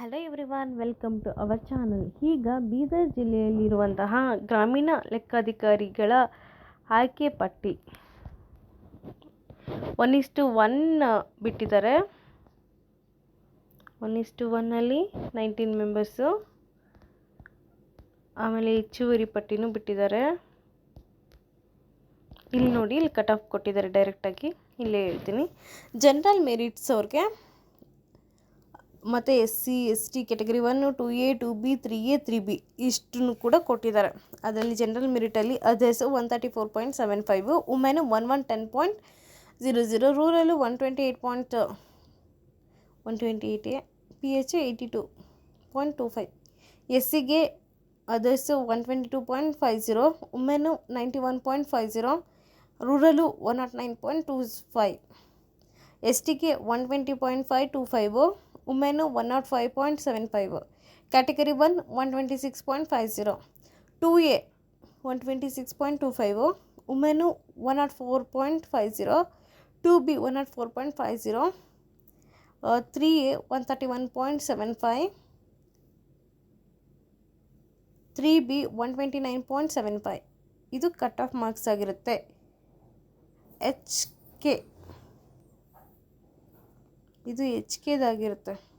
Hello everyone welcome to our channel ಈಗ ಬೀದರ್ ಜಿಲ್ಲೆಯಲ್ಲಿರುವಂತಹ ಗ್ರಾಮೀಣ ಲೆಕ್ಕಾಧಿಕಾರಿಗಳ ಆಯ್ಕೆ ಪಟ್ಟಿ ಒನ್ ಇಸ್ಟು ಒನ್ ಬಿಟ್ಟಿದ್ದಾರೆ. ಒನ್ ಇಸ್ಟು ಒನ್ನಲ್ಲಿ ನೈನ್ಟೀನ್ ಮೆಂಬರ್ಸು ಆಮೇಲೆ ಹೆಚ್ಚುವರಿ ಪಟ್ಟಿನೂ ಬಿಟ್ಟಿದ್ದಾರೆ. ಇಲ್ಲಿ ನೋಡಿ, ಇಲ್ಲಿ ಕಟ್ ಆಫ್ ಕೊಟ್ಟಿದ್ದಾರೆ ಡೈರೆಕ್ಟಾಗಿ ಇಲ್ಲೇ ಹೇಳ್ತೀನಿ. ಜನರಲ್ ಮೆರಿಟ್ಸ್ ಅವ್ರಿಗೆ ಮತ್ತು S C, S T category one two A two B three A three B ಇಷ್ಟನ್ನು ಕೂಡ ಕೊಟ್ಟಿದ್ದಾರೆ. ಅದರಲ್ಲಿ general ಮೆರಿಟಲ್ಲಿ others one thirty four point seven five women one one ten point zero zero rural one twenty eight point one twenty eight A P H eighty two point two five S ಸಿಗೆ others one twenty two point five zero women ninety one point five zero rural one not nine point two five S ಟಿಗೆ one twenty point five two five women one not five point seven five category one one twenty six point five zero two A one twenty six point two five women one not four point five zero two B one not four point five zero three A one thirty one point seven five three B one twenty nine point seven five ಇದು cut of marks ಆಗಿರುತ್ತೆ. H K ಇದು H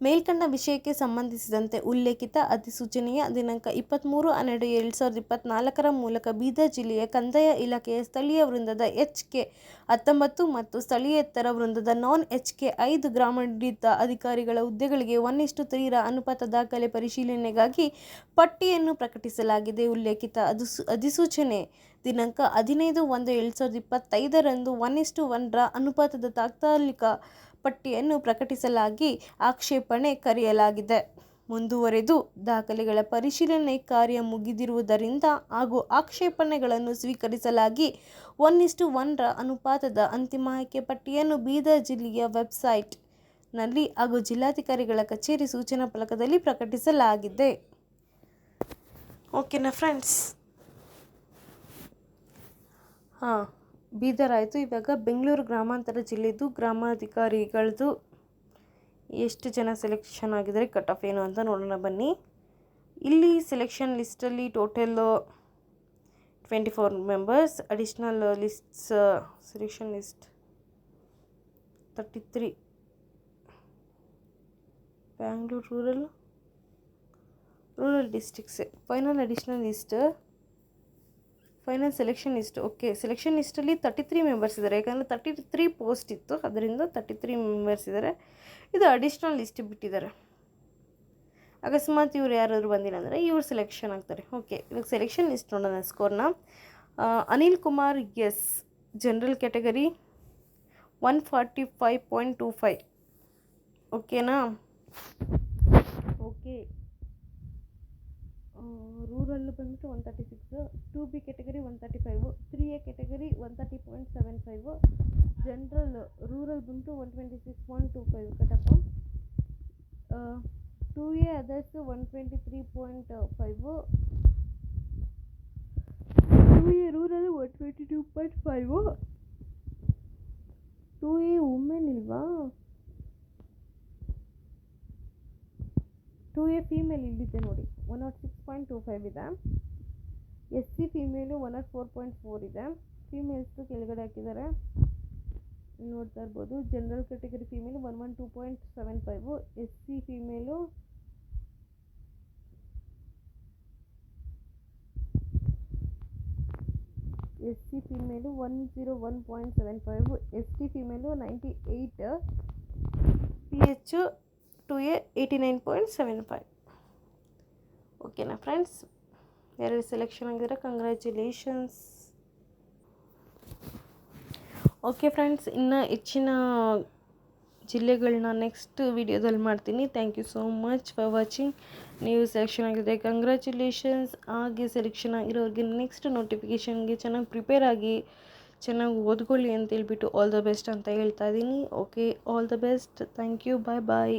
ಮೇಲ್ಕಂಡ ವಿಷಯಕ್ಕೆ ಸಂಬಂಧಿಸಿದಂತೆ ಉಲ್ಲೇಖಿತ ಅಧಿಸೂಚನೆಯ ದಿನಾಂಕ ಇಪ್ಪತ್ತ್ಮೂರು ಹನ್ನೆರಡು ಎರಡು ಸಾವಿರದ ಇಪ್ಪತ್ತ್ನಾಲ್ಕರ ಮೂಲಕ ಬೀದರ್ ಜಿಲ್ಲೆಯ ಕಂದಾಯ ಇಲಾಖೆಯ ಸ್ಥಳೀಯ ವೃಂದದ ಎಚ್ ಕೆ ಹತ್ತೊಂಬತ್ತು ಮತ್ತು ಸ್ಥಳೀಯೇತರ ವೃಂದದ ನಾನ್ ಎಚ್ ಕೆ ಐದು ಗ್ರಾಮಾಡಳಿತ ಅಧಿಕಾರಿಗಳ ಹುದ್ದೆಗಳಿಗೆ ಒನ್ ಇಷ್ಟು ತ್ರೀರ ಅನುಪಾತ ದಾಖಲೆ ಪರಿಶೀಲನೆಗಾಗಿ ಪಟ್ಟಿಯನ್ನು ಪ್ರಕಟಿಸಲಾಗಿದೆ. ಉಲ್ಲೇಖಿತ ಅಧಿಸೂ ಅಧಿಸೂಚನೆ ದಿನಾಂಕ ಹದಿನೈದು ಒಂದು ಎರಡು ಸಾವಿರದ ಇಪ್ಪತ್ತೈದರಂದು ಒನ್ ಇಷ್ಟು ಒನ್ರ ಅನುಪಾತದ ತಾತ್ಕಾಲಿಕ ಪಟ್ಟಿಯನ್ನು ಪ್ರಕಟಿಸಲಾಗಿ ಆಕ್ಷೇಪಣೆ ಕರೆಯಲಾಗಿದೆ. ಮುಂದುವರೆದು ದಾಖಲೆಗಳ ಪರಿಶೀಲನೆ ಕಾರ್ಯ ಮುಗಿದಿರುವುದರಿಂದ ಹಾಗೂ ಆಕ್ಷೇಪಣೆಗಳನ್ನು ಸ್ವೀಕರಿಸಲಾಗಿ ಒನ್ ಇಷ್ಟು ಒನ್ರ ಅನುಪಾತದ ಅಂತಿಮ ಆಯ್ಕೆ ಪಟ್ಟಿಯನ್ನು ಬೀದರ್ ಜಿಲ್ಲೆಯ ವೆಬ್ಸೈಟ್ನಲ್ಲಿ ಹಾಗೂ ಜಿಲ್ಲಾಧಿಕಾರಿಗಳ ಕಚೇರಿ ಸೂಚನಾ ಫಲಕದಲ್ಲಿ ಪ್ರಕಟಿಸಲಾಗಿದೆ. ಓಕೆನಾ ಫ್ರೆಂಡ್ಸ್? ಹಾಂ. ಬೀದರ್ ಆಯಿತು ಇವಾಗ ಬೆಂಗಳೂರು ಗ್ರಾಮಾಂತರ ಜಿಲ್ಲೆದು ಗ್ರಾಮಾಧಿಕಾರಿಗಳದ್ದು ಎಷ್ಟು ಜನ ಸೆಲೆಕ್ಷನ್ ಆಗಿದ್ದಾರೆ ಕಟ್ ಆಫ್ ಏನು ಅಂತ ನೋಡೋಣ ಬನ್ನಿ. ಇಲ್ಲಿ selection ಲಿಸ್ಟಲ್ಲಿ total twenty four members additional lists selection list thirty three Bangalore rural rural districts final additional list final selection list okay selection ಲಿಸ್ಟಲ್ಲಿ thirty three members ಇದ್ದಾರೆ. ಯಾಕಂದರೆ ತರ್ಟಿ ತ್ರೀ ಪೋಸ್ಟ್ ಇತ್ತು. ಅದರಿಂದ thirty three members ಇದ್ದಾರೆ. ಇದು additional list ಬಿಟ್ಟಿದ್ದಾರೆ. ಅಕಸ್ಮಾತ್ ಇವ್ರು ಯಾರಾದರೂ ಬಂದಿಲ್ಲ ಅಂದರೆ ಇವ್ರು ಸೆಲೆಕ್ಷನ್ ಆಗ್ತಾರೆ. ಓಕೆ ಇವಾಗ ಸೆಲೆಕ್ಷನ್ ಲಿಸ್ಟ್ ನೋಡೋಣ ಸ್ಕೋರ್ನ Anil Kumar S general category one forty five point two five ಓಕೆನಾ ಓಕೆ ರೂರಲ್ಲು ಬಂದುಬಿಟ್ಟು one thirty six two B category one thirty five three A category one thirty point seven five general rural ಬಂತು one twenty six point two five cutoff. Two A others one twenty three point five two A rural one twenty two point five two A women ಇಲ್ವಾ? Two A female ಇಲ್ಲಿದೆ ನೋಡಿ. One not six point two five ಇದೆ. S C female one not four point four ಇದೆ. ಫೀಮೇಲ್ಸ್ದು ಕೆಳಗಡೆ ಹಾಕಿದ್ದಾರೆ. ನೋಡ್ತಾ ಇರ್ಬೋದು. General category female one one two point seven five. S C female S C female one zero one point seven five. S T female ninety eight. P H two A eighty nine point seven five. ಓಕೆನಾ friends ಎರಡು selection ಆಗಿದ್ರೆ congratulations okay friends ಇನ್ನು ಹೆಚ್ಚಿನ ಜಿಲ್ಲೆಗಳನ್ನ next ವಿಡಿಯೋದಲ್ಲಿ ಮಾಡ್ತೀನಿ. Thank you so much for watching ನೀವು selection ಆಗಿದೆ. ಕಂಗ್ರ್ಯಾಚುಲೇಷನ್ಸ್ ಹಾಗೆ ಸೆಲೆಕ್ಷನ್ ಆಗಿರೋರಿಗೆ ನೆಕ್ಸ್ಟ್ ನೋಟಿಫಿಕೇಷನ್ಗೆ ಚೆನ್ನಾಗಿ ಪ್ರಿಪೇರ್ ಆಗಿ ಚೆನ್ನಾಗಿ ಓದ್ಕೊಳ್ಳಿ ಅಂತ ಹೇಳ್ಬಿಟ್ಟು ಆಲ್ ದ ಬೆಸ್ಟ್ ಅಂತ ಹೇಳ್ತಾ ಇದ್ದೀನಿ okay all the best thank you bye bye